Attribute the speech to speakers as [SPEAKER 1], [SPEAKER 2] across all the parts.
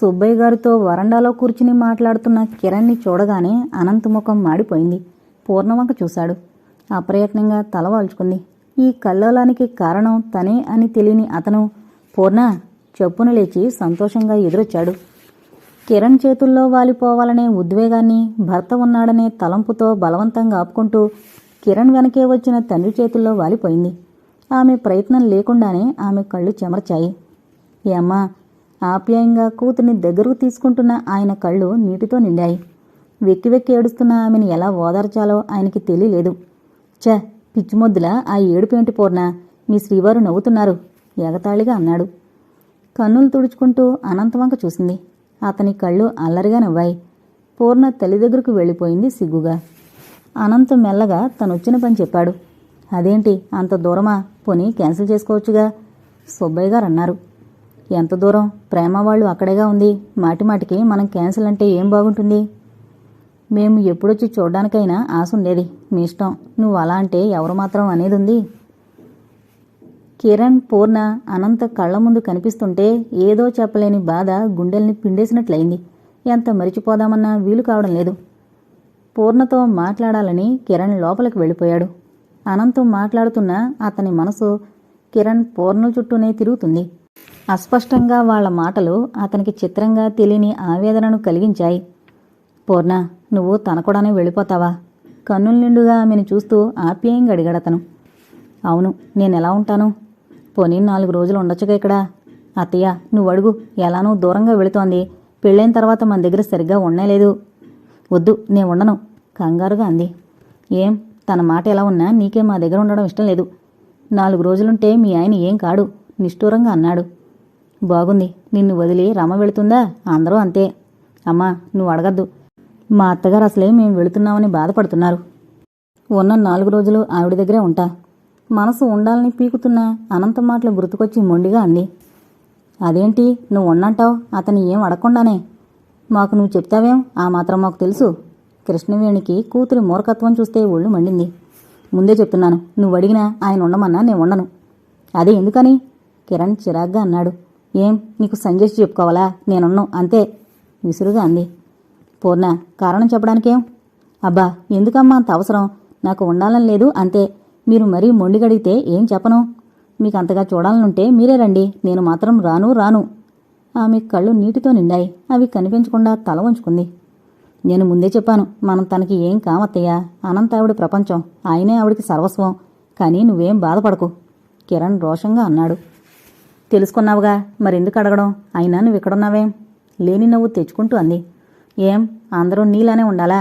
[SPEAKER 1] సుబ్బయ్య గారితో వరండాలో కూర్చుని మాట్లాడుతున్న కిరణ్ని చూడగానే అనంత్ ముఖం మాడిపోయింది. పూర్ణవంక చూశాడు. అప్రయత్నంగా తల వాల్చుకుంది. ఈ కల్లోలానికి కారణం తనే అని తెలియని అతను పూర్ణ చెప్పున లేచి సంతోషంగా ఎదురొచ్చాడు. కిరణ్ చేతుల్లో వాలిపోవాలనే ఉద్వేగాన్ని భర్త ఉన్నాడనే తలంపుతో బలవంతంగా ఆపుకుంటూ కిరణ్ వెనకే వచ్చిన తండ్రి చేతుల్లో వాలిపోయింది. ఆమె ప్రయత్నం లేకుండానే ఆమె కళ్ళు చెమర్చాయి. ఏమ్మా ఆప్యాయంగా కూతుర్ని దగ్గరకు తీసుకుంటున్న ఆయన కళ్ళు నీటితో నిండాయి. వెక్కి వెక్కి ఏడుస్తున్న ఆమెను ఎలా ఓదార్చాలో ఆయనకి తెలియలేదు. ఛ పిచ్చిమొద్దుల ఆ ఏడుపేంటి పూర్ణ? మీ శ్రీవారు నవ్వుతున్నారు ఎగతాళిగా అన్నాడు. కన్నులు తుడుచుకుంటూ అనంతవంక చూసింది. అతని కళ్ళు అల్లరిగా నవ్వాయి. పూర్ణ తల్లి దగ్గరకు వెళ్ళిపోయింది సిగ్గుగా. అనంత మెల్లగా తనొచ్చిన పని చెప్పాడు. అదేంటి అంత దూరమా? పోనీ క్యాన్సిల్ చేసుకోవచ్చుగా? సుబ్బయ్య గారు అన్నారు. ఎంత దూరం? ప్రేమ వాళ్ళు అక్కడేగా ఉంది. మాటిమాటికి మనం క్యాన్సిల్ అంటే ఏం బాగుంటుంది? మేము ఎప్పుడొచ్చి చూడడానికైనా ఆశ ఉండేది మీ ఇష్టం. నువ్వు అలా అంటే ఎవరు మాత్రం అనేది ఉంది. కిరణ్ పూర్ణ అనంత కళ్ళ ముందు కనిపిస్తుంటే ఏదో చెప్పలేని బాధ గుండెల్ని పిండేసినట్లయింది. ఎంత మరిచిపోదామన్నా వీలు కావడం లేదు. పూర్ణతో మాట్లాడాలని కిరణ్ లోపలికి వెళ్ళిపోయాడు. అనంతం మాట్లాడుతున్నా అతని మనసు కిరణ్ పూర్ణ చుట్టూనే తిరుగుతుంది. అస్పష్టంగా వాళ్ళ మాటలు అతనికి చిత్రంగా తెలియని ఆవేదనను కలిగించాయి. పూర్ణ నువ్వు తనకూడానే వెళ్ళిపోతావా? కన్నుల నిండుగా ఆమెను చూస్తూ ఆప్యాయంగా అడిగాడతను అవును నేను ఎలా ఉంటాను? పోనీ నాలుగు రోజులు ఉండొచ్చుగా ఇక్కడ? అత్తయ్య నువ్వు అడుగు ఎలానూ దూరంగా వెళుతోంది. పెళ్ళైన తర్వాత మన దగ్గర సరిగ్గా ఉండలేదు వద్దు నేను ఉండను కంగారుగా అంది. ఏం తన మాట ఎలా ఉన్నా నీకే మా దగ్గర ఉండడం ఇష్టం లేదు. నాలుగు రోజులుంటే మీ ఆయన ఏం కాడు. నిష్ఠూరంగా అన్నాడు. బాగుంది నిన్ను వదిలి రమ వెళుతుందా? అందరూ అంతే. అమ్మా నువ్వు అడగద్దు. మా అత్తగారు అసలే మేము వెళుతున్నామని బాధపడుతున్నారు. ఉన్న నాలుగు రోజులు ఆవిడ దగ్గరే ఉంటా. మనసు ఉండాలని పీకుతున్న అనంత మాటలు గుర్తుకొచ్చి మొండిగా అంది. అదేంటి నువ్వు ఉన్నంటావు? అతని ఏం అడగకుండానే? మాకు నువ్వు చెప్తావేం? ఆ మాత్రం మాకు తెలుసు. కృష్ణవేణికి కూతురి మూర్ఖత్వం చూస్తే ఒళ్ళు మండింది. ముందే చెప్తున్నాను నువ్వు అడిగినా ఆయన ఉండమన్నా నేను ఉండను. అదే ఎందుకని? కిరణ్ చిరాగ్గా అన్నాడు. ఏం? నీకు సంజయ్ చెప్పుకోవాలా? నేనున్నాను అంతే. విసురుగా అంది. పూర్ణ కారణం చెప్పడానికేం? అబ్బా ఎందుకమ్మా అంత అవసరం? నాకు ఉండాలని లేదు. అంతే. మీరు మరీ మొండిగడిగితే ఏం చెప్పను? మీకు అంతగా చూడాలనుంటే మీరే రండి. నేను మాత్రం రాను రాను. ఆమె కళ్ళు నీటితో నిండాయి. అవి కనిపించకుండా తల వంచుకుంది. నేను ముందే చెప్పాను. మనం తనకి ఏం కామత్తయ్యా? అనంత ఆవిడ ప్రపంచం. ఆయనే ఆవిడికి సర్వస్వం. కానీ నువ్వేం బాధపడకు. కిరణ్ రోషంగా అన్నాడు. తెలుసుకున్నావుగా? మరెందుకు అడగడం అయినా నువ్వు ఇక్కడున్నావేం లేని నవ్వు తెచ్చుకుంటూ అంది. ఏం? అందరూ నీలానే ఉండాలా?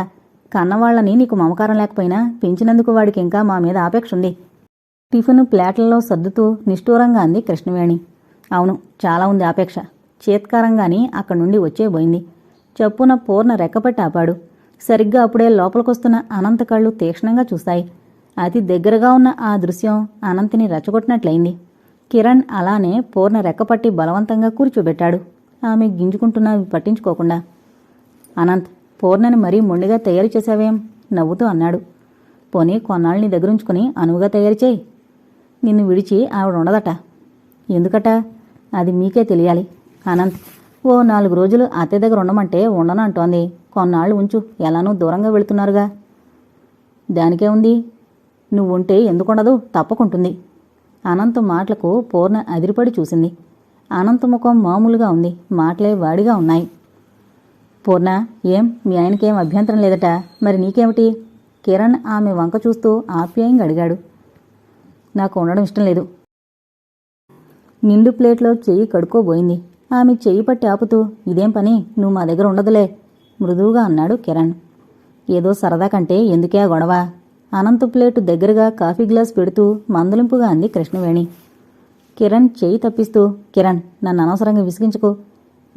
[SPEAKER 1] కన్నవాళ్ళని నీకు మమకారం లేకపోయినా పెంచినందుకు వాడికి ఇంకా మా మీద ఆపేక్ష ఉంది టిఫిన్ ప్లేట్లలో సర్దుతూ నిష్ఠూరంగా అంది కృష్ణవేణి. అవును చాలా ఉంది ఆపేక్ష. చేత్కారంగాని అక్కడి నుండి వచ్చేబోయింది చప్పున పూర్ణ రెక్కపట్టి ఆపాడు. సరిగ్గా అప్పుడే లోపలికొస్తున్న అనంత కళ్ళు తీక్షణంగా చూశాయి అతి దగ్గరగా ఉన్న ఆ దృశ్యం అనంతిని రెచ్చగొట్టినట్లయింది. కిరణ్ అలానే పూర్ణ రెక్కపట్టి బలవంతంగా కూర్చోబెట్టాడు. ఆమె గింజుకుంటున్నా పట్టించుకోకుండా. అనంత్ పూర్ణని మరీ మొండిగా తయారు చేశావేం? నవ్వుతూ అన్నాడు. పోనీ కొన్నాళ్ళని దగ్గరుంచుకుని అనువుగా తయారు చేయి. నిన్ను విడిచి ఆవిడ ఉండదట ఎందుకట? అది మీకే తెలియాలి. అనంత్ ఓ నాలుగు రోజులు అత్తయ్య దగ్గర ఉండమంటే ఉండను అంటోంది. కొన్నాళ్ళు ఉంచు ఎలానూ దూరంగా వెళుతున్నారుగా. దానికే ఉంది నువ్వుంటే ఎందుకుండదు? తప్పకుంటుంది. అనంత మాటలకు పూర్ణ అదిరిపడి చూసింది. అనంత ముఖం మామూలుగా ఉంది మాటలే వాడిగా ఉన్నాయి. పూర్ణ ఏం? మీ ఆయనకేం అభ్యంతరం లేదట? మరి నీకేమిటి? కిరణ్ ఆమె వంక చూస్తూ ఆప్యాయంగా అడిగాడు. నాకు ఉండడం ఇష్టం లేదు. నిండు ప్లేట్లో చెయ్యి కడుక్కోబోయింది. ఆమె చెయ్యి పట్టి ఆపుతూ ఇదేం పని? నువ్వు మా దగ్గర ఉండదులే మృదువుగా అన్నాడు కిరణ్. ఏదో సరదా కంటే ఎందుకే ఆ గొడవ? అనంత ప్లేటు దగ్గరగా కాఫీ గ్లాస్ పెడుతూ మందలింపుగా అంది కృష్ణవేణి. కిరణ్ చేయి తప్పిస్తూ కిరణ్ నన్ను అనవసరంగా విసిగించుకో.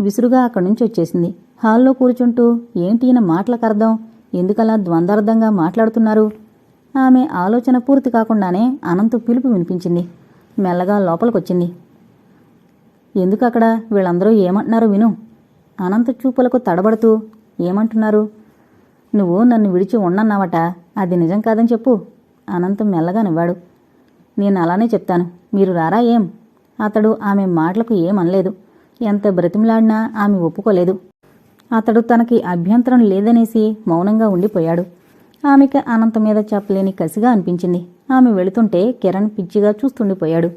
[SPEAKER 1] విసురుగా అక్కడి నుంచి వచ్చేసింది. హాల్లో కూర్చుంటూ ఏంటి ఈయన మాటలకు అర్థం? ఎందుకలా ద్వందార్థంగా మాట్లాడుతున్నారు? ఆమె ఆలోచన పూర్తి కాకుండానే అనంత పిలుపు వినిపించింది. మెల్లగా లోపలికొచ్చింది. ఎందుకు అక్కడ వీళ్ళందరూ ఏమంటున్నారో విను. అనంత చూపులకు తడబడుతూ ఏమంటున్నారు? నువ్వు నన్ను విడిచి ఉండన్నావట. అది నిజం కాదని చెప్పు. అనంతం మెల్లగా నవ్వాడు. నేను అలానే చెప్తాను. మీరు రారా ఏం? అతడు ఆమె మాటలకు ఏమనలేదు. ఎంత బ్రతిమిలాడినా ఆమె ఒప్పుకోలేదు. అతడు తనకి అభ్యంతరం లేదనేసి మౌనంగా ఉండిపోయాడు. ఆమెకి అనంత మీద చెప్పలేని కసిగా అనిపించింది. ఆమె వెళుతుంటే కిరణ్ పిచ్చిగా చూస్తుండిపోయాడు.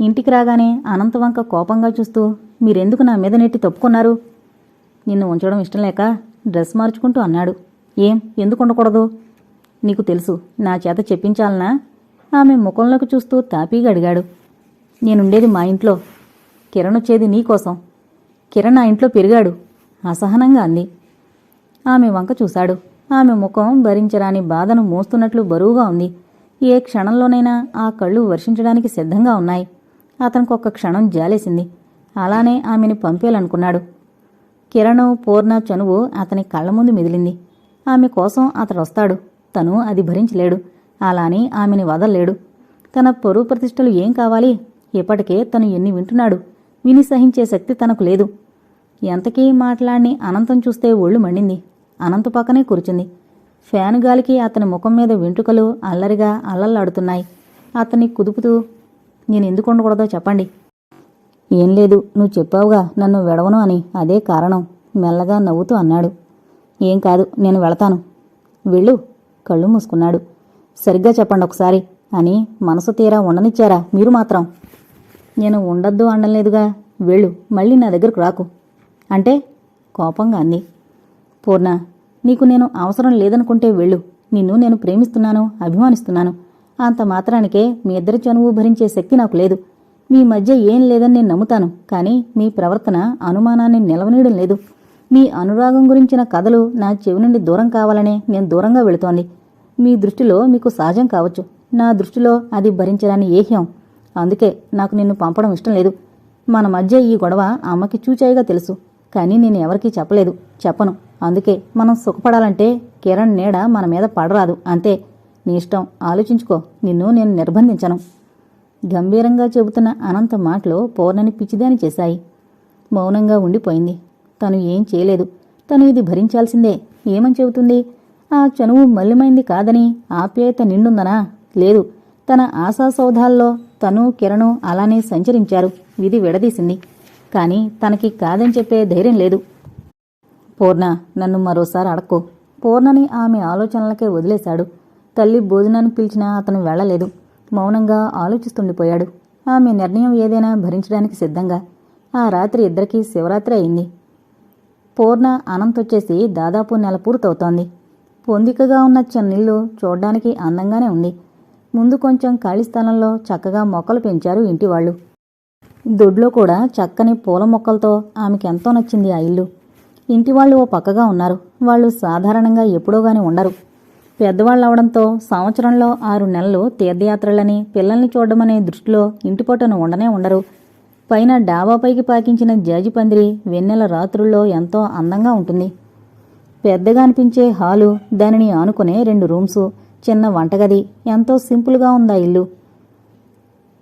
[SPEAKER 1] ఇంటికి రాగానే అనంత వంక కోపంగా చూస్తూ మీరెందుకు నా మీద నెట్టి తప్పుకున్నారు? నిన్ను ఉంచడం ఇష్టం లేక డ్రెస్ మార్చుకుంటూ అన్నాడు. ఏం? ఎందుకు ఉండకూడదు? నీకు తెలుసు నా చేత చెప్పించాలనా? ఆమె ముఖంలోకి చూస్తూ తాపీగా అడిగాడు. నేనుండేది మా ఇంట్లో. కిరణ్ వచ్చేది నీకోసం కిరణ్ ఆ ఇంట్లో పెరిగాడు. అసహనంగా అంది. ఆమె వంక చూశాడు. ఆమె ముఖం భరించరాని బాధను మోస్తున్నట్లు బరువుగా ఉంది. ఏ క్షణంలోనైనా ఆ కళ్ళు వర్షించడానికి సిద్ధంగా ఉన్నాయి. అతనికి ఒక్క క్షణం జాలేసింది. అలానే ఆమెని పంపేయాలనుకున్నాడు. కిరణ్ పూర్ణ చనువు అతని కళ్ళ ముందు మెదిలింది. ఆమె కోసం అతడు వస్తాడు తను అది భరించలేడు. అలాని ఆమెని వదల్లేడు. తన పొరుగు ప్రతిష్టలు ఏం కావాలి? ఇప్పటికే తను ఎన్ని వింటున్నాడు? విని సహించే శక్తి తనకు లేదు. ఎంతకీ మాట్లాడిని అనంతం చూస్తే ఒళ్ళు మండింది. అనంత పక్కనే కూర్చుంది. ఫ్యాను గాలికి అతని ముఖం మీద వెంట్రుకలు అల్లరిగా అల్లల్లాడుతున్నాయి. అతన్ని కుదుపుతూ నేను ఎందుకు ఉండకూడదో చెప్పండి. ఏం లేదు నువ్వు చెప్పావుగా నన్ను వెడవను అని. అదే కారణం. మెల్లగా నవ్వుతూ అన్నాడు. ఏం కాదు నేను వెళతాను. వెళ్ళు కళ్ళు మూసుకున్నాడు. సరిగ్గా చెప్పండి ఒకసారి అని మనసు తీరా ఉండనిచ్చారా? మీరు మాత్రం. నేను ఉండొద్దు అనలేదుగా వెళ్ళు మళ్ళీ నా దగ్గరకు రాకు. అంటే కోపంగా అంది. పూర్ణ నీకు నేను అవసరం లేదనుకుంటే వెళ్ళు. నిన్ను నేను ప్రేమిస్తున్నాను అభిమానిస్తున్నాను. అంత మాత్రానికే మీ ఇద్దరి చనువు భరించే శక్తి నాకు లేదు. మీ మధ్య ఏం లేదని నేను నమ్ముతాను కానీ మీ ప్రవర్తన అనుమానాన్ని నిలవనీయడం లేదు. మీ అనురాగం గురించిన కథలు నా చెవి నుండి దూరం కావాలనే నేను దూరంగా వెళుతోంది. మీ దృష్టిలో మీకు సహజం కావచ్చు. నా దృష్టిలో అది భరించడాన్ని ఏహ్యం. అందుకే నాకు నిన్ను పంపడం ఇష్టం లేదు. మన మధ్య ఈ గొడవ అమ్మకి చూచాయిగా తెలుసు. కానీ నేను ఎవరికీ చెప్పలేదు. చెప్పను. అందుకే మనం సుఖపడాలంటే కిరణ్ నీడ మన మీద పడరాదు. అంతే. నీ ఇష్టం. ఆలోచించుకో. నిన్ను నేను నిర్బంధించను. గంభీరంగా చెబుతున్న అనంత మాటలు పౌర్ణని పిచ్చిదాని చేశాయి. మౌనంగా ఉండిపోయింది. తను ఏం చేయలేదు. తను ఇది భరించాల్సిందే. ఏమని చెబుతుంది? ఆ చనువు మల్లిమైంది కాదని ఆప్యాయత నిండుందనా? లేదు. తన ఆశాసౌధాల్లో తను కిరణు అలానే సంచరించారు. విధి విడదీసింది. కాని తనకి కాదని చెప్పే ధైర్యం లేదు. పూర్ణ నన్ను మరోసారి అడక్కు. పూర్ణని ఆమె ఆలోచనలకే వదిలేశాడు. తల్లి భోజనానికి పిలిచినా అతను వెళ్ళలేదు. మౌనంగా ఆలోచిస్తుండిపోయాడు. ఆమె నిర్ణయం ఏదైనా భరించడానికి సిద్ధంగా. ఆ రాత్రి ఇద్దరికీ శివరాత్రి అయింది. పూర్ణ అనంతొచ్చేసి దాదాపు నెల పూర్తవుతోంది. పొందికగా ఉన్న చెన్నిల్లు చూడ్డానికి అందంగానే ఉంది. ముందు కొంచెం ఖాళీ స్థలంలో చక్కగా మొక్కలు పెంచారు ఇంటివాళ్ళు. దొడ్లో కూడా చక్కని పూల మొక్కలతో ఆమెకెంతో నచ్చింది ఆ ఇల్లు. ఇంటివాళ్ళు ఓ పక్కగా ఉన్నారు. వాళ్ళు సాధారణంగా ఎప్పుడోగాని ఉండరు. పెద్దవాళ్ళు అవడంతో సంవత్సరంలో ఆరు నెలలు తీర్థయాత్రలని పిల్లల్ని చూడమనే దృష్టిలో ఇంటి పొట్టను ఉండనే ఉండరు. పైన డాబాపైకి పాకించిన జాజి పందిరి వెన్నెల రాత్రుల్లో ఎంతో అందంగా ఉంటుంది. పెద్దగా అనిపించే హాలు దానిని ఆనుకునే రెండు రూమ్సు చిన్న వంటగది ఎంతో సింపుల్గా ఉందా ఇల్లు.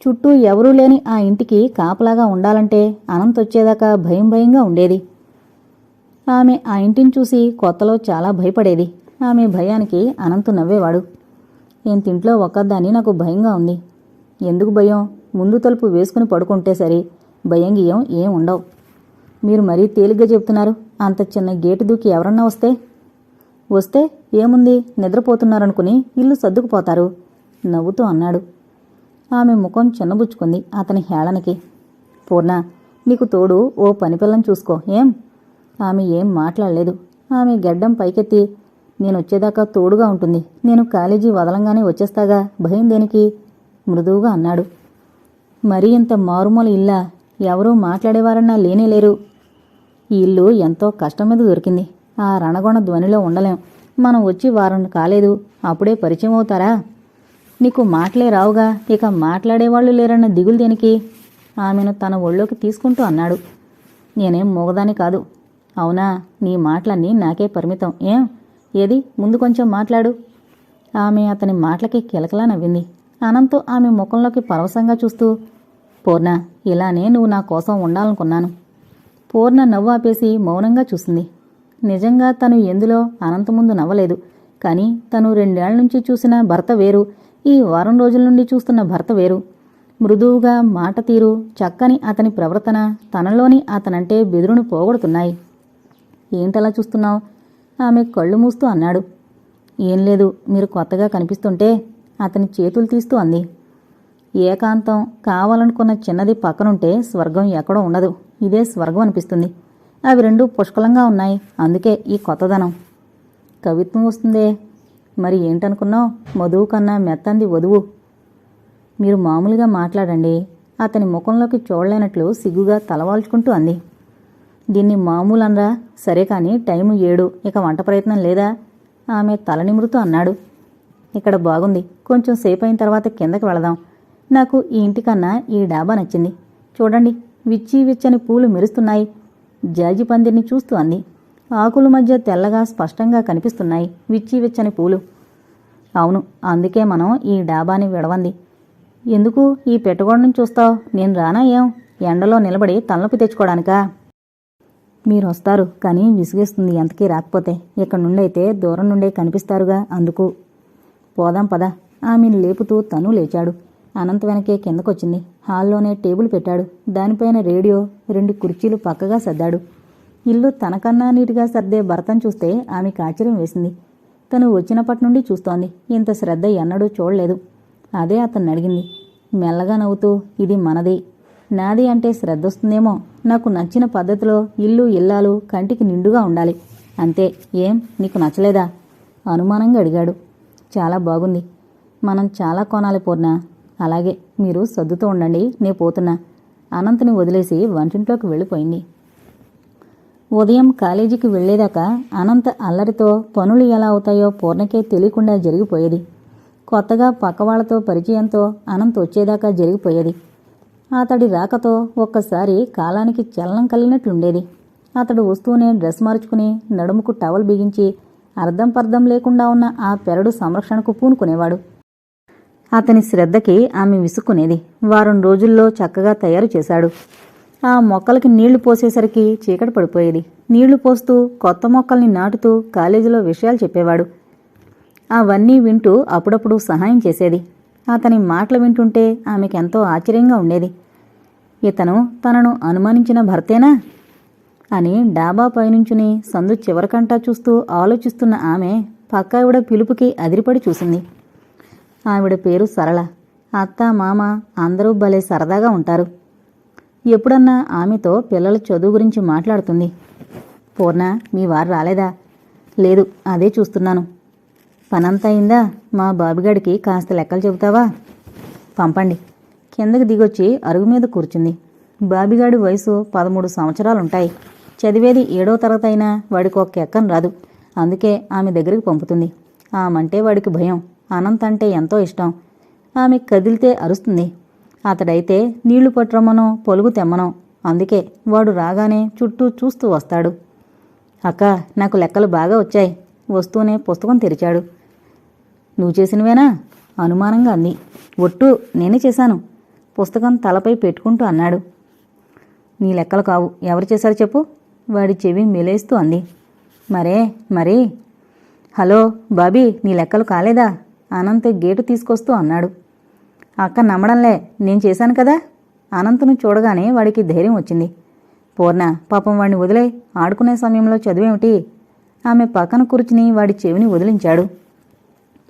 [SPEAKER 1] చుట్టూ ఎవరూ లేని ఆ ఇంటికి కాపలాగా ఉండాలంటే అనంతొచ్చేదాకా భయం భయంగా ఉండేది. ఆమె ఆ ఇంటిని చూసి కొత్తలో చాలా భయపడేది. ఆమె భయానికి అనంతు నవ్వేవాడు. ఇంట్లో ఒక్కదాన్ని నాకు భయంగా ఉంది. ఎందుకు భయం? ముందు తలుపు వేసుకుని పడుకుంటే సరే. భయం గియం ఏం ఉండవు. మీరు మరీ తేలిగ్గా చెప్తున్నారు అంత చిన్న గేటు దూకి ఎవరన్నా వస్తే? వస్తే ఏముంది? నిద్రపోతున్నారనుకుని ఇల్లు సర్దుకుపోతారు నవ్వుతూ అన్నాడు. ఆమె ముఖం చిన్నబుచ్చుకుంది అతని హేళనకి. పూర్ణ నీకు తోడు ఓ పనిపిల్లని చూసుకో ఏం? ఆమె ఏం మాట్లాడలేదు. ఆమె గడ్డం పైకెత్తి నేను వచ్చేదాకా తోడుగా ఉంటుంది నేను కాలేజీ వదలంగానే వచ్చేస్తాగా భయం దేనికి? మృదువుగా అన్నాడు. మరీ ఇంత మారుమూల ఇల్లా ఎవరూ మాట్లాడేవారన్నా లేనేలేరు ఈ ఇల్లు ఎంతో కష్టం మీద దొరికింది. ఆ రణగొణ ధ్వనిలో ఉండలేం. మనం వచ్చి వారం కాలేదు. అప్పుడే పరిచయం అవుతారా? నీకు మాటలే రావుగా. ఇక మాట్లాడేవాళ్ళు లేరన్న దిగులు దేనికి? ఆమెను తన ఒళ్ళోకి తీసుకుంటూ అన్నాడు. నేనేం మూగదాని కాదు. అవునా? నీ మాటలన్నీ నాకే పరిమితం. ఏం? ఏది? ముందు కొంచెం మాట్లాడు. ఆమె అతని మాటలకి కిలకలా నవ్వింది. అనంతో ఆమె ముఖంలోకి పరవశంగా చూస్తూ పూర్ణ ఇలానే నువ్వు నా కోసం ఉండాలనుకున్నాను. పూర్ణ నవ్వు ఆపేసి మౌనంగా చూసింది. నిజంగా తను ఎందులో అనంత ముందు నవ్వలేదు. కానీ తను రెండేళ్ళ నుంచి చూసిన భర్త వేరు ఈ వారం రోజుల నుండి చూస్తున్న భర్త వేరు. మృదువుగా మాట తీరు చక్కని అతని ప్రవర్తన తనలోని అతనంటే బెదురును పోగొడుతున్నాయి. ఏంటలా చూస్తున్నావు? ఆమె కళ్ళు మూస్తూ అన్నాడు. ఏం లేదు మీరు కొత్తగా కనిపిస్తుంటే అతని చేతులు తీస్తూ అంది. ఏకాంతం కావాలనుకున్న చిన్నది పక్కనుంటే స్వర్గం ఎక్కడో ఉండదు. ఇదే స్వర్గం అనిపిస్తుంది. అవి రెండు పుష్కలంగా ఉన్నాయి. అందుకే ఈ కొత్తదనం. కవిత్వం వస్తుందే. మరి ఏంటనుకున్నావు? మధువు కన్నా మెత్తంది వధువు. మీరు మామూలుగా మాట్లాడండి. అతని ముఖంలోకి చూడలేనట్లు సిగ్గుగా తలవాల్చుకుంటూ అంది. దీన్ని మామూలు అనరా సరే కానీ టైము ఏడు. ఇక వంట ప్రయత్నం లేదా? ఆమె తల నిమురుతూ అన్నాడు. ఇక్కడ బాగుంది. కొంచెం సేపు అయిన తర్వాత కిందకి వెళదాం. నాకు ఈ ఇంటికన్నా ఈ డాబా నచ్చింది. చూడండి విచ్చి విచ్చని పూలు మెరుస్తున్నాయి. జాజి పందిరిని చూస్తూ అంది. ఆకుల మధ్య తెల్లగా స్పష్టంగా కనిపిస్తున్నాయి విచ్చి విచ్చని పూలు. అవును అందుకే మనం ఈ డాబాని విడవంది. ఎందుకు ఈ పెట్టగోడను చూస్తావు? నేను రానా ఏం? ఎండలో నిలబడి తలనొప్పి తెచ్చుకోవడానికా మీరు వస్తారు కానీ విసిగేస్తుంది ఎంతకీ రాకపోతే. ఇక్కడ నుండి అయితే దూరం నుండే కనిపిస్తారుగా అందుకు. పోదాం పద. ఆమెను లేపుతూ తను లేచాడు. అనంత వెనకే కిందకొచ్చింది. హాల్లోనే టేబుల్ పెట్టాడు. దానిపైన రేడియో రెండు కుర్చీలు పక్కగా సర్దాడు. ఇల్లు తనకన్నా నీటిగా సర్దే భర్తను చూస్తే ఆమెకు ఆశ్చర్యం వేసింది. తను వచ్చినప్పటి నుండి చూస్తోంది. ఇంత శ్రద్ధ ఎన్నడూ చూడలేదు. అదే అతన్ని అడిగింది. మెల్లగా నవ్వుతూ ఇది మనది. నాది అంటే శ్రద్ధ వస్తుందేమో. నాకు నచ్చిన పద్ధతిలో ఇల్లు ఇల్లాలు కంటికి నిండుగా ఉండాలి. అంతే. ఏం? నీకు నచ్చలేదా? అనుమానంగా అడిగాడు. చాలా బాగుంది. మనం చాలా కొనాలి పూర్ణ అలాగే మీరు సర్దుతూ ఉండండి నే పోతున్నా. అనంతని వదిలేసి వంటింట్లోకి వెళ్ళిపోయింది. ఉదయం కాలేజీకి వెళ్ళేదాకా అనంత అల్లరితో పనులు ఎలా అవుతాయో పూర్ణకే తెలియకుండా జరిగిపోయేది. కొత్తగా పక్కవాళ్ళతో పరిచయంతో అనంత్ వచ్చేదాకా జరిగిపోయేది. అతడి రాకతో ఒక్కసారి కాలానికి చలనం కలిగినట్లుండేది. అతడు వస్తూనే డ్రెస్ మార్చుకుని నడుముకు టవల్ బిగించి అర్థం పర్థం లేకుండా ఉన్న ఆ పెరడు సంరక్షణకు పూనుకునేవాడు. అతని శ్రద్ధకి ఆమె విసుక్కునేది. వారం రోజుల్లో చక్కగా తయారు చేశాడు. ఆ మొక్కలకి నీళ్ళు పోసేసరికి చీకటి పడిపోయేది. నీళ్ళు పోస్తూ కొత్త మొక్కల్ని నాటుతూ కాలేజీలో విషయాలు చెప్పేవాడు. అవన్నీ వింటూ అప్పుడప్పుడు సహాయం చేసేది. అతని మాటలు వింటుంటే ఆమెకెంతో ఆశ్చర్యంగా ఉండేది. ఇతను తనను అనుమానించిన భర్తేనా? అని డాబా పైనుంచుని సందు చివరికంటా చూస్తూ ఆలోచిస్తున్న ఆమె పక్కావిడ పిలుపుకి అదిరిపడి చూసింది. ఆవిడ పేరు సరళ. అత్త మామ అందరూ భలే సరదాగా ఉంటారు. ఎప్పుడన్నా ఆమెతో పిల్లల చదువు గురించి మాట్లాడుతుంది. పూర్ణ మీ వారు రాలేదా? లేదు అదే చూస్తున్నాను. పనంతా అయిందా? మా బాబుగాడికి కాస్త లెక్కలు చెబుతావా? పంపండి. కిందకి దిగొచ్చి అరుగు మీద కూర్చుంది. బాబిగాడి వయసు పదమూడు సంవత్సరాలుంటాయి. చదివేది ఏడో తరగతి అయినా వాడికి ఒక్క ఎక్కం రాదు. అందుకే ఆమె దగ్గరికి పంపుతుంది. ఆమంటే వాడికి భయం. అనంత్ అంటే ఎంతో ఇష్టం. ఆమె కదిలితే అరుస్తుంది. అతడైతే నీళ్ళు పట్టరమ్మనో పొలుగు తెమ్మనో. అందుకే వాడు రాగానే చుట్టూ చూస్తూ వస్తాడు. అక్క నాకు లెక్కలు బాగా వచ్చాయి. వస్తూనే పుస్తకం తెరిచాడు. నువ్వు చేసినవేనా? అనుమానంగా అంది. ఒట్టు నేనే చేశాను. పుస్తకం తలపై పెట్టుకుంటూ అన్నాడు. నీ లెక్కలు కావు. ఎవరు చేశారు చెప్పు? వాడి చెవి మెలేస్తూ అంది. మరే మరి. హలో బాబీ నీ లెక్కలు కాలేదా? అనంత్ గేటు తీసుకొస్తూ అన్నాడు. అక్క నమ్మడంలే నేను చేశాను కదా? అనంతను చూడగానే వాడికి ధైర్యం వచ్చింది. పూర్ణ పాపం వాడిని వదిలే ఆడుకునే సమయంలో చదువేమిటి? ఆమె పక్కన కూర్చుని వాడి చెవిని వదిలించాడు.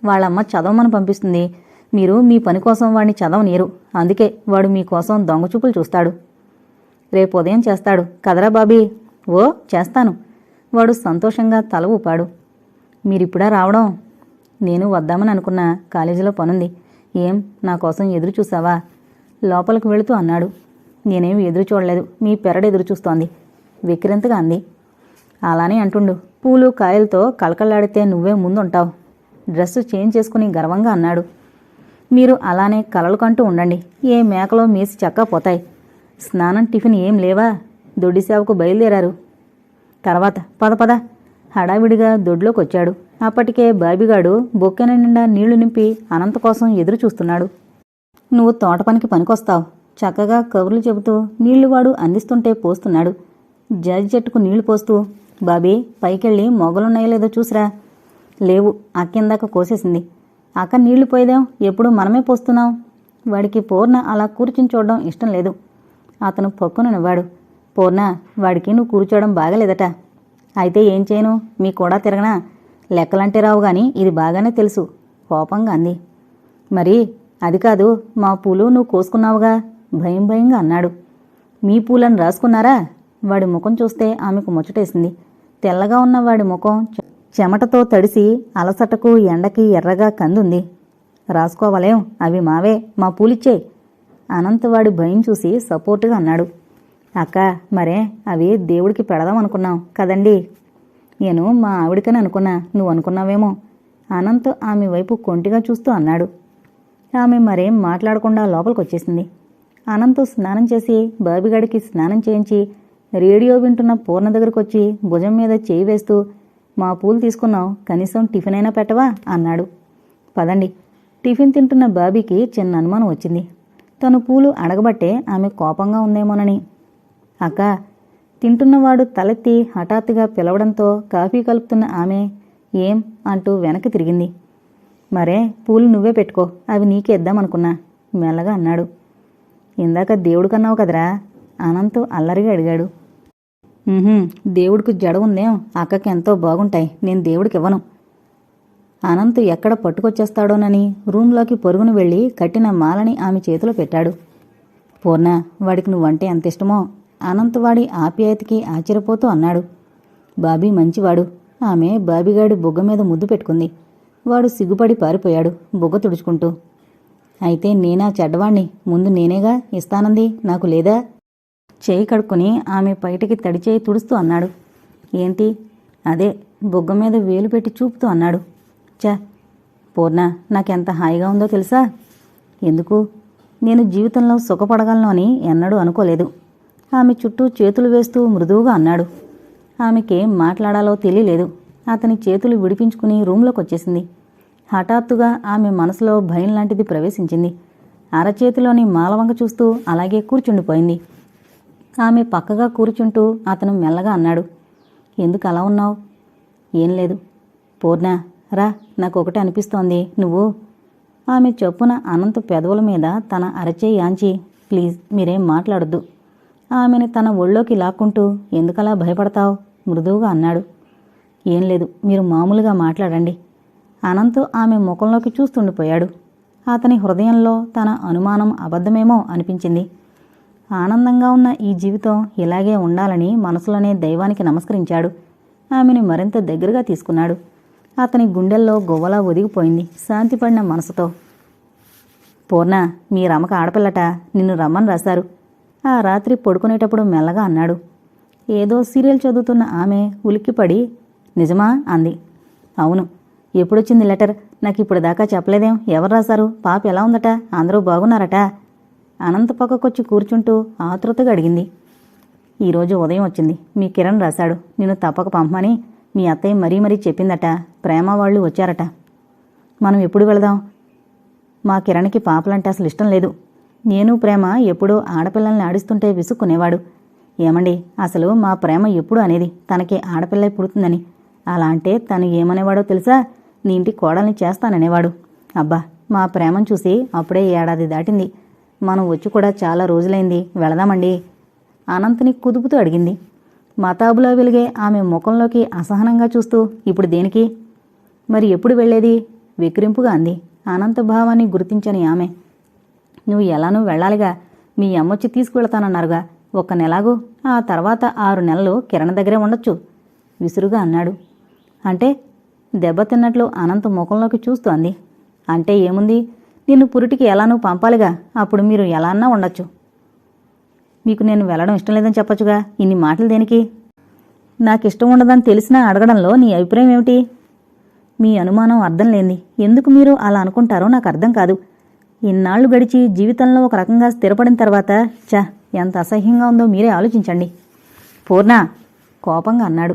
[SPEAKER 1] వాళ్ళమ్మ చదవమని పంపిస్తుంది. మీరు మీ పని కోసం వాడిని చదవనీరు అందుకే వాడు మీకోసం దొంగచూపులు చూస్తాడు. రేపు ఉదయం చేస్తాడు. కదరా బాబీ? ఓ చేస్తాను. వాడు సంతోషంగా తల ఊపాడు. మీరిప్పుడా రావడం? నేను వద్దామని అనుకున్న కాలేజీలో పనుంది. ఏం నా కోసం ఎదురు చూసావా లోపలికి వెళుతూ అన్నాడు. నేనేం ఎదురు చూడలేదు. మీ పెరడు ఎదురు చూస్తోంది. విక్రింతగా అంది. అలానే అంటుండు. పూలు కాయలతో కళకళలాడితే నువ్వే ముందుంటావు. డ్రెస్సు చేంజ్ చేసుకుని గర్వంగా అన్నాడు. మీరు అలానే కలలు కంటూ ఉండండి. ఏ మేకలో మీసి చక్కా పోతాయి. స్నానం టిఫిన్ ఏం లేవా? దొడ్డి సేవకు బయలుదేరారు. తర్వాత పద పద. హడావిడిగా దొడ్లోకి వచ్చాడు అప్పటికే బాబిగాడు బొక్కెన నిండా నీళ్ళు నింపి అనంత కోసం ఎదురు చూస్తున్నాడు నువ్వు తోట పనికి పనికొస్తావు. చక్కగా కబుర్లు చెబుతూ నీళ్ళు వాడు అందిస్తుంటే పోస్తున్నాడు. జాజి చెట్టుకు నీళ్ళు పోస్తూ బాబీ పైకెళ్ళి మొగలున్నాయో లేదో చూసిరా. లేవు అక్కిందాక కోసేసింది. అక్క నీళ్ళు పోయేదాం? ఎప్పుడు మనమే పోస్తున్నాం. వాడికి పూర్ణ అలా కూర్చుని చూడడం ఇష్టం లేదు. అతను పక్కున నవ్వాడు. పూర్ణ వాడికి నువ్వు కూర్చోవడం బాగలేదట. అయితే ఏం చేయను? మీ కూడా తిరగనా? లెక్కలంటే రావు గాని ఇది బాగానే తెలుసు. కోపంగా అంది మరి అది కాదు మా పూలు నువ్వు కోసుకున్నావుగా? భయం భయంగా అన్నాడు. మీ పూలను రాసుకున్నారా? వాడి ముఖం చూస్తే ఆమెకు ముచ్చటేసింది. తెల్లగా ఉన్న వాడి ముఖం చెమటతో తడిసి అలసటకు ఎండకి ఎర్రగా కందుంది. రాసుకోవాలేం అవి మావే మా పూలిచ్చే. అనంత్ వాడి భయం చూసి సపోర్టుగా అన్నాడు. అక్క మరే అవి దేవుడికి పెడదాం అనుకున్నాం కదండి. నేను మా ఆవిడికని అనుకున్నా నువ్వు అనుకున్నావేమో. అనంత్ ఆమె వైపు కొంటిగా చూస్తూ అన్నాడు. ఆమె మరేం మాట్లాడకుండా లోపలికి వచ్చేసింది అనంత్ స్నానం చేసి బాబిగాడికి స్నానం చేయించి రేడియో వింటున్న పూర్ణ దగ్గరకు వచ్చి భుజం మీద చేయి వేస్తూ మా పూలు తీసుకున్నావు కనీసం టిఫిన్ అయినా పెట్టవా? అన్నాడు. పదండి. టిఫిన్ తింటున్న బాబీకి చిన్న అనుమానం వచ్చింది. తను పూలు అడగబట్టే ఆమె కోపంగా ఉందేమోనని. అక్క తింటున్నవాడు తలెత్తి హఠాత్తుగా పిలవడంతో కాఫీ కలుపుతున్న ఆమె ఏం అంటూ వెనక్కి తిరిగింది. మరే పూలు నువ్వే పెట్టుకో అవి నీకే ఇద్దామనుకున్నా మెల్లగా అన్నాడు. ఇందాక దేవుడు కన్నావు కదరా? అనంత్ అల్లరిగా అడిగాడు. దేవుడికి జడ ఉందేం? అక్కకి ఎంతో బాగుంటాయి నేను దేవుడికి ఇవ్వను. అనంత్ ఎక్కడ పట్టుకొచ్చేస్తాడోనని రూంలోకి పొరుగును వెళ్ళి కట్టిన మాలని ఆమె చేతిలో పెట్టాడు. పూర్ణ వాడికి నువ్వంటే ఎంత ఇష్టమో అనంతవాడి ఆప్యాయతకి ఆశ్చర్యపోతూ అన్నాడు. బాబీ మంచివాడు. ఆమె బాబీగాడి బుగ్గ మీద ముద్దు పెట్టుకుంది. వాడు సిగ్గుపడి పారిపోయాడు బుగ్గ తుడుచుకుంటూ. అయితే నేనా చెడ్డవాణ్ణి? ముందు నేనేగా ఇస్తానంది? నాకు లేదా? చేయి కడుక్కుని ఆమె బయటికి తడిచేయి తుడుస్తూ అన్నాడు. ఏంటి? అదే బుగ్గ మీద వేలు పెట్టి చూపుతూ అన్నాడు. చా పూర్ణ నాకెంత హాయిగా ఉందో తెలుసా? ఎందుకు? నేను జీవితంలో సుఖపడగలను అని ఎన్నడూ అనుకోలేదు. ఆమె చుట్టూ చేతులు వేస్తూ మృదువుగా అన్నాడు. ఆమెకేం మాట్లాడాలో తెలియలేదు. అతని చేతులు విడిపించుకుని రూంలోకి వచ్చేసింది హఠాత్తుగా ఆమె మనసులో భయం లాంటిది ప్రవేశించింది. అరచేతిలోని మాలవంక చూస్తూ అలాగే కూర్చుండిపోయింది. ఆమె పక్కగా కూర్చుంటూ అతను మెల్లగా అన్నాడు. ఎందుకు అలా ఉన్నావు? ఏం లేదు. పూర్ణ రా నాకు ఒకటి అనిపిస్తోంది. నువ్వు? ఆమె చొప్పున అనంత పెదవుల మీద తన అరచేయి యాంచి ప్లీజ్ మీరేం మాట్లాడొద్దు. ఆమెను తన ఒళ్ళోకి లాక్కుంటూ ఎందుకలా భయపడతావు? మృదువుగా అన్నాడు. ఏం లేదు మీరు మామూలుగా మాట్లాడండి. అనంత్ ఆమె ముఖంలోకి చూస్తుండిపోయాడు. అతని హృదయంలో తన అనుమానం అబద్ధమేమో అనిపించింది. ఆనందంగా ఉన్న ఈ జీవితం ఇలాగే ఉండాలని మనసులోనే దైవానికి నమస్కరించాడు. ఆమెను మరింత దగ్గరగా తీసుకున్నాడు. అతని గుండెల్లో గువ్వలా ఒదిగిపోయింది శాంతిపడిన మనసుతో. పూర్ణ మీ రమక ఆడపిల్లట నిన్ను రమ్మని రాశారు. ఆ రాత్రి పడుకునేటప్పుడు మెల్లగా అన్నాడు. ఏదో సీరియల్ చదువుతున్న ఆమె ఉలిక్కిపడి నిజమా? అంది. అవును. ఎప్పుడొచ్చింది లెటర్? నాకు ఇప్పుడు దాకా చెప్పలేదేం? ఎవరు రాశారు? పాప ఎలా ఉందట? అందరూ బాగున్నారట? అనంత పక్కకొచ్చి కూర్చుంటూ ఆతృతగా అడిగింది. ఈరోజు ఉదయం వచ్చింది. మీ కిరణ్ రాశాడు. నిన్ను తప్పక పంపమని మీ అత్తయ్య మరీ మరీ చెప్పిందట. ప్రేమ వాళ్ళు వచ్చారట. మనం ఎప్పుడు వెళదాం? మా కిరణ్కి పాపలంటే అసలు ఇష్టం లేదు. నేను ప్రేమ ఎప్పుడూ ఆడపిల్లల్ని ఆడిస్తుంటే విసుక్కునేవాడు. ఏమండి అసలు మా ప్రేమ ఎప్పుడు అనేది తనకి ఆడపిల్ల పుడుతుందని. అలా అంటే తను ఏమనేవాడో తెలుసా? నీ ఇంటి కోడల్ని చేస్తాననేవాడు. అబ్బా మా ప్రేమను చూసి అప్పుడే ఏడాది దాటింది. మనం వచ్చి కూడా చాలా రోజులైంది వెళదామండి. అనంతని కుదుపుతూ అడిగింది. మతాబులో వెలిగే ఆమె ముఖంలోకి అసహనంగా చూస్తూ ఇప్పుడు దేనికి? మరి ఎప్పుడు వెళ్ళేది? విక్రింపుగా అంది. అనంత భావాన్ని గుర్తించని ఆమె. నువ్వు ఎలానూ వెళ్ళాలిగా. మీ అమ్మొచ్చి తీసుకువెళ్తానన్నారుగా. ఒక్క నెలాగు. ఆ తర్వాత ఆరు నెలలు కిరణ్ దగ్గరే ఉండొచ్చు విసురుగా అన్నాడు. అంటే దెబ్బతిన్నట్లు అనంత ముఖంలోకి చూస్తూ అంది. అంటే ఏముంది? నిన్ను పురిటికి ఎలానూ పంపాలిగా. అప్పుడు మీరు ఎలా అన్నా ఉండొచ్చు. మీకు నేను వెళ్ళడం ఇష్టం లేదని చెప్పొచ్చుగా. ఇన్ని మాటలు దేనికి? నాకు ఇష్టం ఉండదని తెలిసినా అడగడంలో నీ అభిప్రాయం ఏమిటి? మీ అనుమానం అర్థం లేని ఎందుకు మీరు అలా అనుకుంటారో నాకు అర్థం కాదు. ఇన్నాళ్ళు గడిచి జీవితంలో ఒక రకంగా స్థిరపడిన తర్వాత చ ఎంత అసహ్యంగా ఉందో మీరే ఆలోచించండి. పూర్ణ కోపంగా అన్నాడు.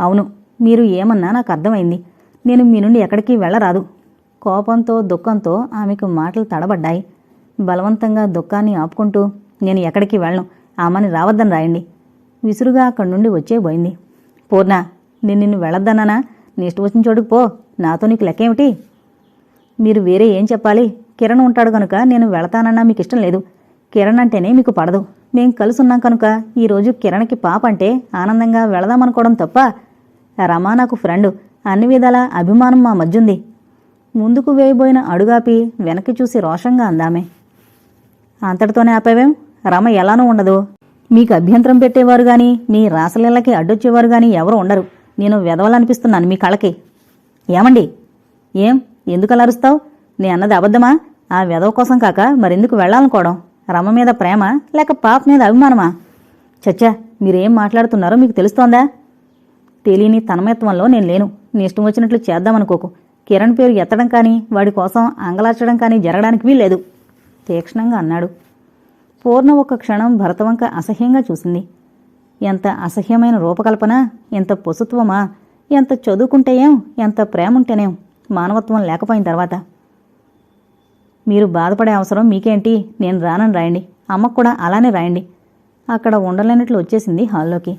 [SPEAKER 1] అవును మీరు ఏమన్నా నాకు అర్థమైంది. నేను మీ నుండి ఎక్కడికి వెళ్ళరాదు. కోపంతో దుఃఖంతో ఆమెకు మాటలు తడబడ్డాయి. బలవంతంగా దుఃఖాన్ని ఆపుకుంటూ నేను ఎక్కడికి వెళ్ళను. ఆమెని రావద్దని రాయండి. విసురుగా అక్కడి నుండి వచ్చేబోయింది పూర్ణ నేను నిన్ను వెళ్ళొద్దన్నానా? నీ ఇష్టం వచ్చిన చోటుకు పో. నాతో నీకు లెక్కేమిటి? మీరు వేరే ఏం చెప్పాలి? కిరణ్ ఉంటాడు కనుక నేను వెళతానన్నా మీకు ఇష్టం లేదు. కిరణ్ అంటేనే మీకు పడదు. మేం కలుసున్నాం కనుక ఈరోజు కిరణ్కి పాప అంటే ఆనందంగా వెళదామనుకోవడం తప్ప రమా నాకు ఫ్రెండ్ అన్ని విధాల అభిమానం మా మధ్యుంది. ముందుకు వేయబోయిన అడుగాపి వెనక్కి చూసి రోషంగా అందామే. అంతటితోనే ఆపేవేం? రమ ఎలానూ ఉండదు. మీకు అభ్యంతరం పెట్టేవారు గాని మీ రాసలీలకి అడ్డొచ్చేవారు గాని ఎవరు ఉండరు. నేను వెదవాలనిపిస్తున్నాను మీ కళకి ఏమండి? ఏం? ఎందుకు అలా అరుస్తావు? నీ అన్నది అబద్ధమా? ఆ వెదవ కోసం కాక మరెందుకు వెళ్ళాలనుకోవడం రమ మీద ప్రేమ లేక పాప మీద అభిమానమా? చచ్చా మీరేం మాట్లాడుతున్నారో మీకు తెలుస్తోందా? తెలియని తన్మయత్వంలో నేను లేను. నీ ఇష్టం వచ్చినట్లు చేద్దామనుకోకు. కిరణ్ పేరు ఎత్తడం కానీ వాడి కోసం అంగలార్చడం కానీ జరగడానికి వీల్లేదు. తీక్షణంగా అన్నాడు. పూర్ణ ఒక క్షణం భరతవంక అసహ్యంగా చూసింది. ఎంత అసహ్యమైన రూపకల్పన ఎంత పశుత్వమా ఎంత చదువుకుంటేయేం ఎంత ప్రేమ ఉంటేనేం మానవత్వం లేకపోయిన తర్వాత మీరు బాధపడే అవసరం మీకేంటి? నేను రానని రాయండి. అమ్మకు కూడా అలానే రాయండి. అక్కడ ఉండలేనట్లు వచ్చేసింది హాల్లోకి.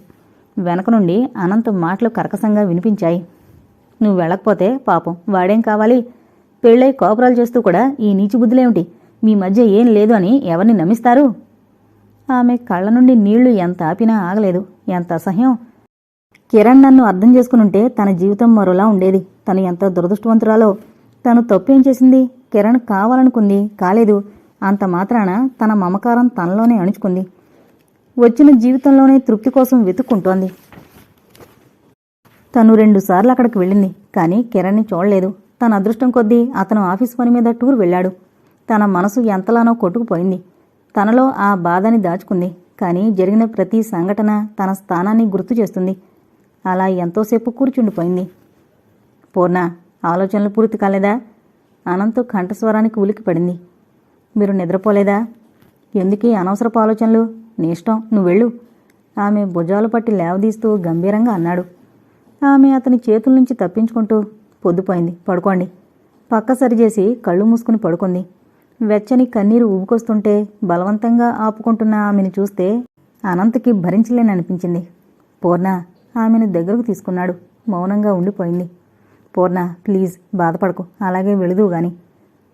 [SPEAKER 1] వెనక నుండి అనంత మాటలు కర్కసంగా వినిపించాయి. నువ్వు వెళ్ళకపోతే పాపం. వాడేం కావాలి? పెళ్ళై కోపరాలు చేస్తూ కూడా ఈ నీచి బుద్ధులేమిటి? మీ మధ్య ఏం లేదు అని ఎవరిని నమ్మిస్తారు? ఆమె కళ్ళ నుండి నీళ్ళు ఎంత ఆపినా ఆగలేదు. ఎంత అసహ్యం. కిరణ్ నన్ను అర్థం చేసుకునుంటే తన జీవితం మరోలా ఉండేది. తను ఎంత దురదృష్టవంతురాలో. తను తప్పేం చేసింది? కిరణ్ కావాలనుకుంది. కాలేదు. అంత మాత్రాన తన మమకారం తనలోనే అణుచుకుంది. వచ్చిన జీవితంలోనే తృప్తి కోసం వెతుక్కుంటోంది. తను రెండుసార్లు అక్కడికి వెళ్ళింది. కానీ కిరణ్ని చూడలేదు. తన అదృష్టం కొద్దీ అతను ఆఫీస్ పని మీద టూర్ వెళ్ళాడు. తన మనసు ఎంతలానో కొట్టుకుపోయింది. తనలో ఆ బాధని దాచుకుంది. కానీ జరిగిన ప్రతి సంఘటన తన స్థానాన్ని గుర్తు చేస్తుంది. అలా ఎంతోసేపు కూర్చుండిపోయింది. పూర్ణ ఆలోచనలు పూర్తి కాలేదా? అనంతు కంఠస్వరానికి ఉలికి పడింది. మీరు నిద్రపోలేదా? ఎందుకీ అనవసరపు ఆలోచనలు? నీ ఇష్టం నువ్వు వెళ్ళు. ఆమె భుజాలు పట్టి లేవదీస్తూ గంభీరంగా అన్నాడు. ఆమె అతని చేతుల నుంచి తప్పించుకుంటూ పొద్దుపోయింది. పడుకోండి. పక్క సరిచేసి కళ్ళు మూసుకుని పడుకుంది. వెచ్చని కన్నీరు ఊపుకొస్తుంటే బలవంతంగా ఆపుకుంటున్న ఆమెను చూస్తే అనంతకి భరించలేననిపించింది. పూర్ణ ఆమెను దగ్గరకు తీసుకున్నాడు. మౌనంగా ఉండిపోయింది. పూర్ణ ప్లీజ్ బాధపడకు. అలాగే వెళుదు గాని.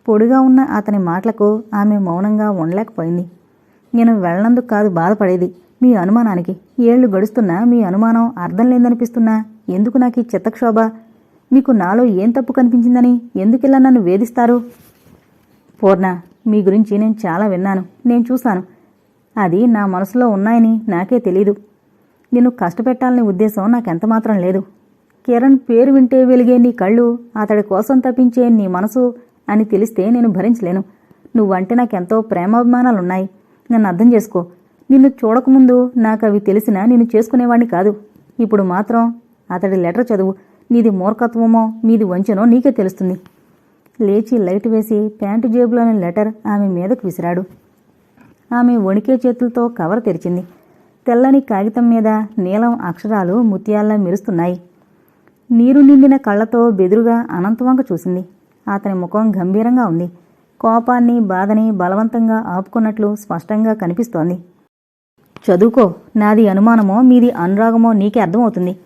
[SPEAKER 1] పొడిగా ఉన్న అతని మాటలకు ఆమె మౌనంగా ఉండలేకపోయింది. నేను వెళ్ళనందుకు కాదు బాధపడేది. మీ అనుమానానికి ఏళ్ళు గడుస్తున్నా మీ అనుమానం అర్థం లేదనిపిస్తున్నా ఎందుకు నాకు ఈ చిత్తక్షోభ? మీకు నాలో ఏం తప్పు కనిపించిందని ఎందుకిలా నన్ను వేధిస్తారు? పూర్ణ మీ గురించి నేను చాలా విన్నాను. నేను చూశాను. అది నా మనసులో ఉన్నాయని నాకే తెలీదు. నిన్ను కష్టపెట్టాలనే ఉద్దేశం నాకెంతమాత్రం లేదు. కిరణ్ పేరు వింటే వెలిగే నీ కళ్ళు అతడి కోసం తప్పించే నీ మనసు అని తెలిస్తే నేను భరించలేను. నువ్వంటే నాకెంతో ప్రేమాభిమానాలున్నాయి. నన్ను అర్థం చేసుకో. నిన్ను చూడకముందు నాకు అవి తెలిసినా నిన్ను చేసుకునేవాణ్ణి కాదు. ఇప్పుడు మాత్రం అతడి లెటర్ చదువు. నీది మూర్ఖత్వమో మీది వంచనో నీకే తెలుస్తుంది. లేచి లైట్ వేసి ప్యాంటు జేబులోని లెటర్ ఆమె మీదకు విసిరాడు. ఆమె వణికే చేతులతో కవర్ తెరిచింది. తెల్లని కాగితం మీద నీలం అక్షరాలు ముత్యాల్లా మెరుస్తున్నాయి. నీరు నిండిన కళ్ళతో బెదురుగా అనంతవంక చూసింది. అతని ముఖం గంభీరంగా ఉంది. కోపాన్ని బాధని బలవంతంగా ఆపుకున్నట్లు స్పష్టంగా కనిపిస్తోంది. చదువుకో నాది అనుమానమో మీది అనురాగమో నీకే అర్థమవుతుంది.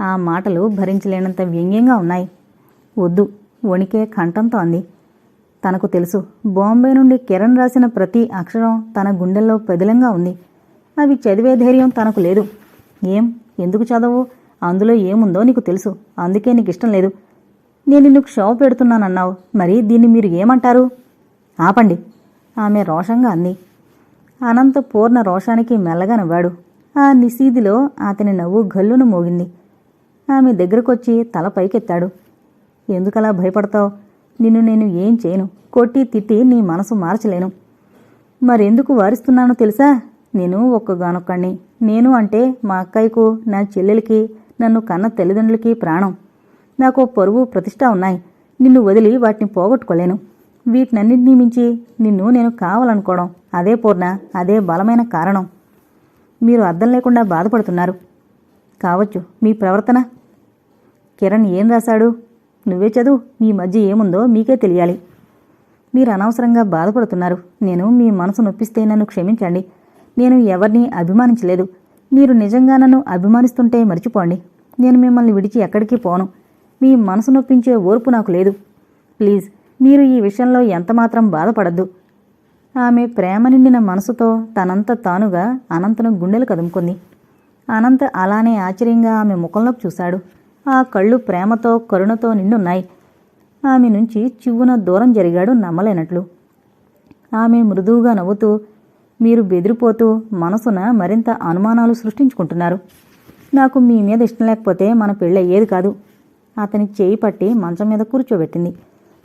[SPEAKER 1] ఆ మాటలు భరించలేనంత వ్యంగ్యంగా ఉన్నాయి. వద్దు వణికే కంఠంతో అంది. తనకు తెలుసు బాంబే నుండి కిరణ్ రాసిన ప్రతి అక్షరం తన గుండెల్లో పెదిలంగా ఉంది. అవి చదివే ధైర్యం తనకు లేదు. ఏం? ఎందుకు చదవు అందులో ఏముందో నీకు తెలుసు. అందుకే నీకు ఇష్టం లేదు. నేను నిన్ను క్షోభ పెడుతున్నానన్నావు. మరి దీన్ని మీరు ఏమంటారు? ఆపండి. ఆమె రోషంగా అంది. అనంత పూర్ణ రోషానికి మెల్లగా నవ్వాడు. ఆ నిశీదిలో అతని నవ్వు గల్లును మోగింది. ఆమె దగ్గరకొచ్చి తల పైకెత్తాడు. ఎందుకలా భయపడతావు? నిన్ను నేను ఏం చేయను. కొట్టి తిట్టి నీ మనసు మార్చలేను. మరెందుకు వారిస్తున్నానో తెలుసా? నేను ఒక్కగానొక్కడిని నేను అంటే మా అక్కయ్యకు నా చెల్లెలికి నన్ను కన్న తల్లిదండ్రులకి ప్రాణం. నాకు పరువు ప్రతిష్ట ఉన్నాయి. నిన్ను వదిలి వాటిని పోగొట్టుకోలేను. వీటినన్నింటినీ మించి నిన్ను నేను కావాలనుకోవడం అదే పూర్ణ అదే బలమైన కారణం. మీరు అర్థం లేకుండా బాధపడుతున్నారు. కావచ్చు మీ ప్రవర్తన? కిరణ్ ఏం రాశాడు? నువ్వే చదువు మీ మధ్య ఏముందో మీకే తెలియాలి. మీరు అనవసరంగా బాధపడుతున్నారు. నేను మీ మనసు నొప్పిస్తే నన్ను క్షమించండి. నేను ఎవరిని అభిమానించలేదు. మీరు నిజంగా నన్ను అభిమానిస్తుంటే మర్చిపోండి. నేను మిమ్మల్ని విడిచి ఎక్కడికి పోను. మీ మనసు నొప్పించే ఓర్పు నాకు లేదు. ప్లీజ్ మీరు ఈ విషయంలో ఎంతమాత్రం బాధపడద్దు. ఆమె ప్రేమ నిండిన మనసుతో తనంత తానుగా అనంతను గుండెలు కదుముకుంది అనంత అలానే ఆశ్చర్యంగా ఆమె ముఖంలోకి చూశాడు. ఆ కళ్ళు ప్రేమతో కరుణతో నిండున్నాయి. ఆమె నుంచి చివ్వున దూరం జరిగాడు నమ్మలేనట్లు. ఆమె మృదువుగా నవ్వుతూ మీరు బెదిరిపోతూ మనసున మరింత అనుమానాలు సృష్టించుకుంటున్నారు. నాకు మీ మీద ఇష్టం లేకపోతే మన పెళ్ళయ్యేది కాదు. అతని చేయి పట్టి మంచం మీద కూర్చోబెట్టింది.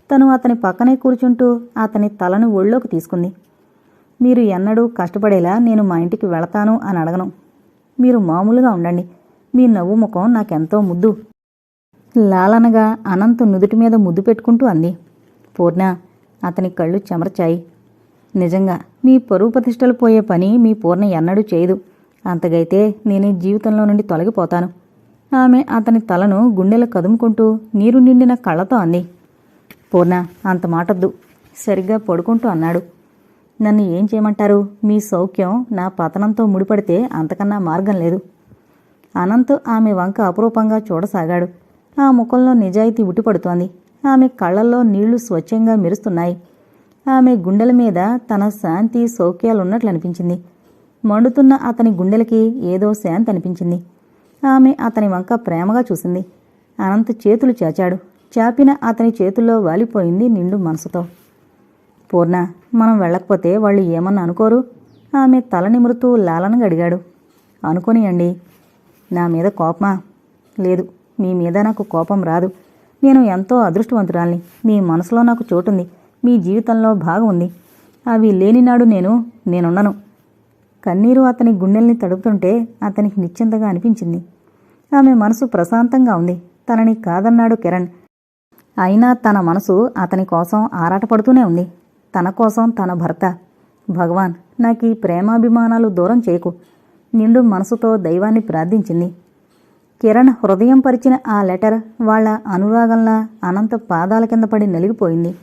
[SPEAKER 1] తను అతని పక్కనే కూర్చుంటూ అతని తలను ఒళ్ళోకి తీసుకుంది. మీరు ఎన్నడూ కష్టపడేలా నేను మా ఇంటికి వెళతాను అని అడగను. మీరు మామూలుగా ఉండండి. మీ నవ్వు ముఖం నాకెంతో ముద్దు. లాలనగా అనంత్ నుదుటి మీద ముద్దు పెట్టుకుంటూ అంది. పూర్ణ అతని కళ్ళు చెమర్చాయి. నిజంగా మీ పరువు ప్రతిష్టలు పోయే పని మీ పూర్ణ ఎన్నడూ చేయదు. అంతగైతే నేను జీవితంలో నుండి తొలగిపోతాను. ఆమె అతని తలను గుండెలు కదుముకుంటూ నీరు నిండిన కళ్ళతో అంది. పూర్ణ అంత మాటొద్దు. సరిగ్గా పడుకుంటూ అన్నాడు. నన్ను ఏం చేయమంటారు? మీ సౌఖ్యం నా పతనంతో ముడిపడితే అంతకన్నా మార్గం లేదు. అనంత్ ఆమె వంక అపురూపంగా చూడసాగాడు. ఆ ముఖంలో నిజాయితీ ఉట్టిపడుతోంది. ఆమె కళ్ళల్లో నీళ్ళు స్వచ్ఛంగా మెరుస్తున్నాయి. ఆమె గుండెల మీద తన శాంతి సౌఖ్యాలున్నట్లు అనిపించింది. మండుతున్న అతని గుండెలకి ఏదో శాంతి అనిపించింది. ఆమె అతని వంక ప్రేమగా చూసింది. అనంత్ చేతులు చాచాడు. చాపిన అతని చేతుల్లో వాలిపోయింది నిండు మనసుతో. పూర్ణ మనం వెళ్ళకపోతే వాళ్ళు ఏమన్నా అనుకోరు? ఆమె తల నిమురుతూ లాలనగా అడిగాడు. అనుకోనియండి నా మీద కోపమా? లేదు. మీ మీద నాకు కోపం రాదు. నేను ఎంతో అదృష్టవంతురాల్ని. మీ మనసులో నాకు చోటుంది. మీ జీవితంలో భాగం ఉంది. అవి లేనినాడు నేను నేనున్నాను. కన్నీరు అతని గుండెల్ని తడుపుతుంటే అతనికి నిశ్చింతగా అనిపించింది. ఆమె మనసు ప్రశాంతంగా ఉంది. తనని కాదన్నాడు కిరణ్. అయినా తన మనసు అతని కోసం ఆరాటపడుతూనే ఉంది. తన కోసం తన భర్త. భగవాన్ నాకు ఈ ప్రేమాభిమానాలు దూరం చేయకు. నిండు మనసుతో దైవాన్ని ప్రార్థించింది. కిరణ్ హృదయం పరిచిన ఆ లెటర్ వాళ్ళ అనురాగంలా అనంత పాదాల కింద పడి నలిగిపోయింది.